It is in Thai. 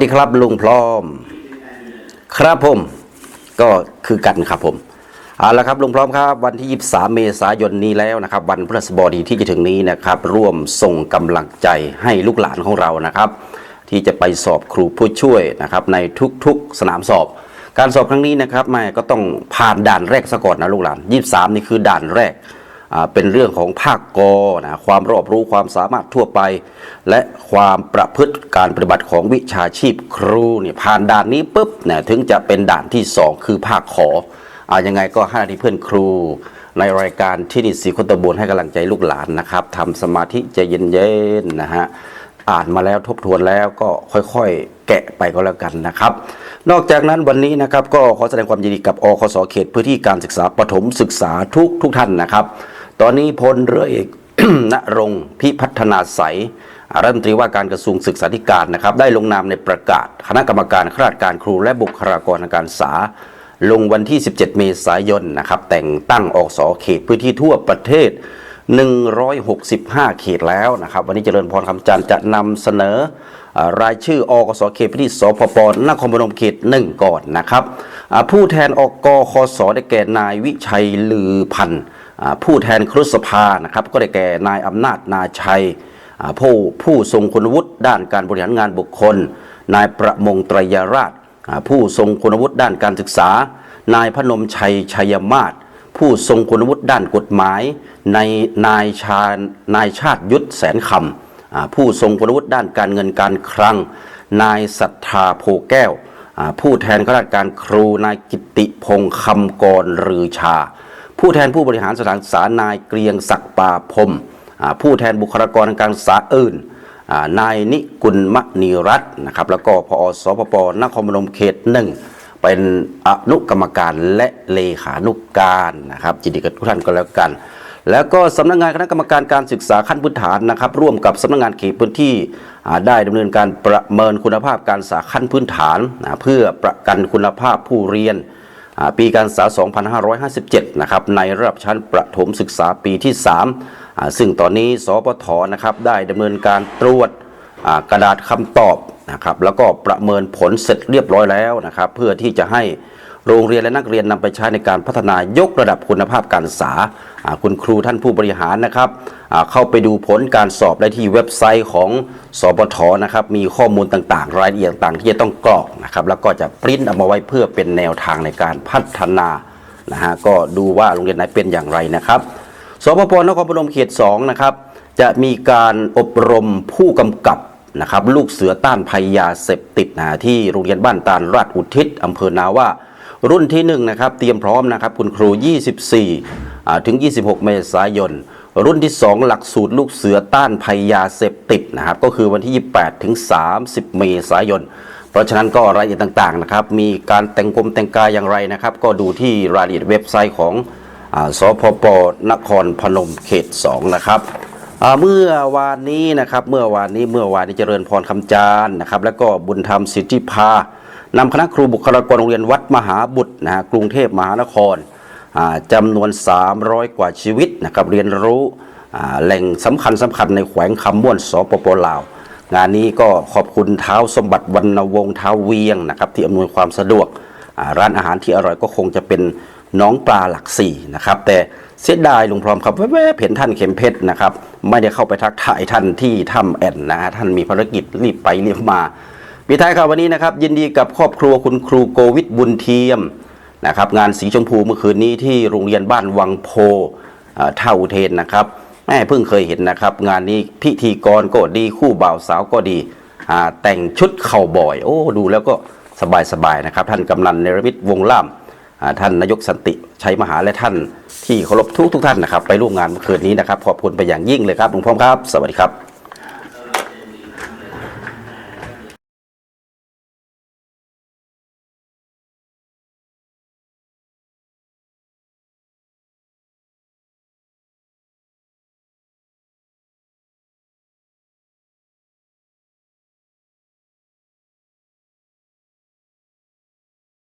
ดีครับลุงพร้อม ครับผม ก็คือกันครับผมเอาละครับลุงพร้อมครับ วันที่ 23 เมษายนนี้แล้วนะครับ วันพฤหัสบดีที่จะถึงนี้นะครับ ร่วมส่งกำลังใจให้ลูกหลานของเรานะครับ ที่จะไปสอบครูผู้ช่วยนะครับ ในทุกๆสนามสอบ การสอบครั้งนี้นะครับแม่ก็ต้องผ่านด่านแรกซะก่อนนะลูกหลาน 23 นี่คือด่านแรก เป็นเรื่องของภาคกนะความรอบรู้ความสามารถทั่วไป และความประพฤติการปฏิบัติของวิชาชีพครูเนี่ยผ่านด่านนี้ปุ๊บเนี่ยถึงจะเป็นด่านที่ 2 คือภาคขออ่ายังไงก็ให้ที่เพื่อนครู ในรายการที่นิสีคนตะบนให้กำลังใจลูกหลานนะครับทำสมาธิใจเย็นๆนะฮะอ่านมาแล้วทบทวนแล้วก็ค่อยๆ แกะไปก็แล้วกันนะครับ นอกจากนั้นวันนี้นะครับก็ขอแสดงความยินดีกับอคสเขตพื้นที่การศึกษาปฐมศึกษาทุกทุกท่านนะครับ ตอนนี้พลเรือเอกณรงค์พิพัฒนาใสรัฐมนตรีว่าการกระทรวงศึกษาธิการนะครับ ได้ลงนามในประกาศ คณะกรรมการข้าราชการครูและบุคลากรทางการศึกษา ลงวันที่ 17 เมษายนนะครับ แต่งตั้งออกสอเขตพื้นที่ทั่วประเทศ 165 เขตแล้วนะครับ วันนี้เจริญพรคำจันทร์จะนำเสนอรายชื่ออกสเขตพื้นที่สพปนครพนมเขตหนึ่งก่อนนะครับ ผู้แทนอกกคสได้แก่นายวิชัยลือพันธ์ผู้แทนครุสภานะครับ ก็ได้แก่นายอำนาจนาชัยผู้ผู้ทรงคุณวุฒิด้านการบริหารงานบุคคล นายประมงตรยราช ผู้ทรงคุณวุฒิด้านการศึกษา นายพนมชัยชัยมาศ ผู้ทรงคุณวุฒิด้านกฎหมาย ในนายชานายชาติยุทธแสนคำผู้ทรงคุณวุฒิด้านการเงินการคลัง นายศรัทธาโพแก้ว ผู้แทนข้าราชการครูนายกิติพงษ์คำกรรือ ชา ผู้แทนผู้บริหารสถานศึกษานายเกรียงศักดิ์ปาพรมผู้แทนบุคลากรทางการศึกษาอื่นนายนิกุลมณีรัตน์นะครับแล้วก็พอสพปนครพนมเขตหนึ่ง เป็นอนุกรรมการและเลขานุการนะครับจินดีกับทุกท่านก็แล้วกัน แล้วก็สำนักงานคณะกรรมการการศึกษาขั้นพื้นฐานนะครับ ร่วมกับสำนักงานเขตพื้นที่ได้ดำเนินการประเมินคุณภาพการศึกษาขั้นพื้นฐานนะเพื่อประกันคุณภาพผู้เรียนปีการศึกษา 2557 นะครับ ในระดับชั้นประถมศึกษาปีที่ 3 ซึ่งตอนนี้ สปท นะครับ ได้ดำเนินการตรวจกระดาษคำตอบ นะครับแล้วก็ประเมินผลเสร็จเรียบร้อยแล้วนะครับ เพื่อที่จะให้โรงเรียนและนักเรียนนำไปใช้ในการพัฒนายกระดับคุณภาพการศึกษา คุณครูท่านผู้บริหารนะครับ เข้าไปดูผลการสอบได้ที่เว็บไซต์ของสปทนะครับ มีข้อมูลต่างๆ รายละเอียดต่างที่จะต้องกรอกนะครับ แล้วก็จะปริ้นเอามาไว้เพื่อเป็นแนวทางในการพัฒนานะฮะก็ดูว่าโรงเรียนไหนเป็นอย่างไรนะครับสพปนครพนมเขต2นะครับจะมีการอบรมผู้กำกับ นะครับลูกเสือต้านภัยยาเสพติดนะที่โรงเรียนบ้านตาลราชอุทิศอำเภอนาว่า รุ่นที่1นะครับเตรียมพร้อมนะครับคุณครู 24อ่าถึง 26 เมษายน รุ่นที่ 2 หลักสูตรลูกเสือต้านภัยยาเสพติดนะครับก็คือวันที่ 28 ถึง 30 เมษายน เพราะฉะนั้นก็รายละเอียดต่างๆนะครับมีการแต่งกลมแต่งกายอย่างไรนะครับ ก็ดูที่รายละเอียดเว็บไซต์ของอ่าสพปนครพนมเขต 2 นะครับ เมื่อวานนี้นะครับเมื่อวานนี้เมื่อวานนี้เจริญพรคำจานนะครับ แล้วก็บุญธรรมสิทธิพานำคณะครูบุคลากรโรงเรียนวัดมหาบุตรนะฮะกรุงเทพมหานครอ่าจำนวน 300 กว่าชีวิตนะครับเรียนรู้แหล่งสำคัญสำคัญในแขวงคำม่วนสปปลาว งานนี้ก็ขอบคุณเท้าสมบัติวรรณวงศ์เท้าเวียงนะครับที่อำนวยความสะดวกร้านอาหารที่อร่อยก็คงจะเป็นน้องปลาหลักสี่นะครับแต่ เสียดายลุงพร้อมครับแวบๆเห็นท่านเข็มเพชรนะครับไม่ได้เข้าไปทักทายท่านที่ถ้ำแอนนะฮะท่านมีภารกิจรีบไปรีบมาปิดท้ายข่าววันนี้นะครับ ยินดีกับครอบครัวคุณครูโกวิทบุญเทียมนะครับงานสีชมพูเมื่อคืนนี้ที่โรงเรียนบ้านวังโพเอ่อท่าอุเทนนะครับแม่เพิ่งเคยเห็นนะครับ งานนี้พิธีกรก็ดีคู่บ่าวสาวก็ดีอ่าแต่งชุดเข่าบ่อย โอ้ดูแล้วก็สบายๆนะครับ ท่านกำนันเนรมิตวงล่าม ท่านนายกสันติชัยมหาและท่านที่เคารพทุกทุกท่านนะครับไปร่วมงานเมื่อคืนนี้นะครับขอบคุณไปอย่างยิ่งเลยครับหลวงพ่อครับ สวัสดีครับ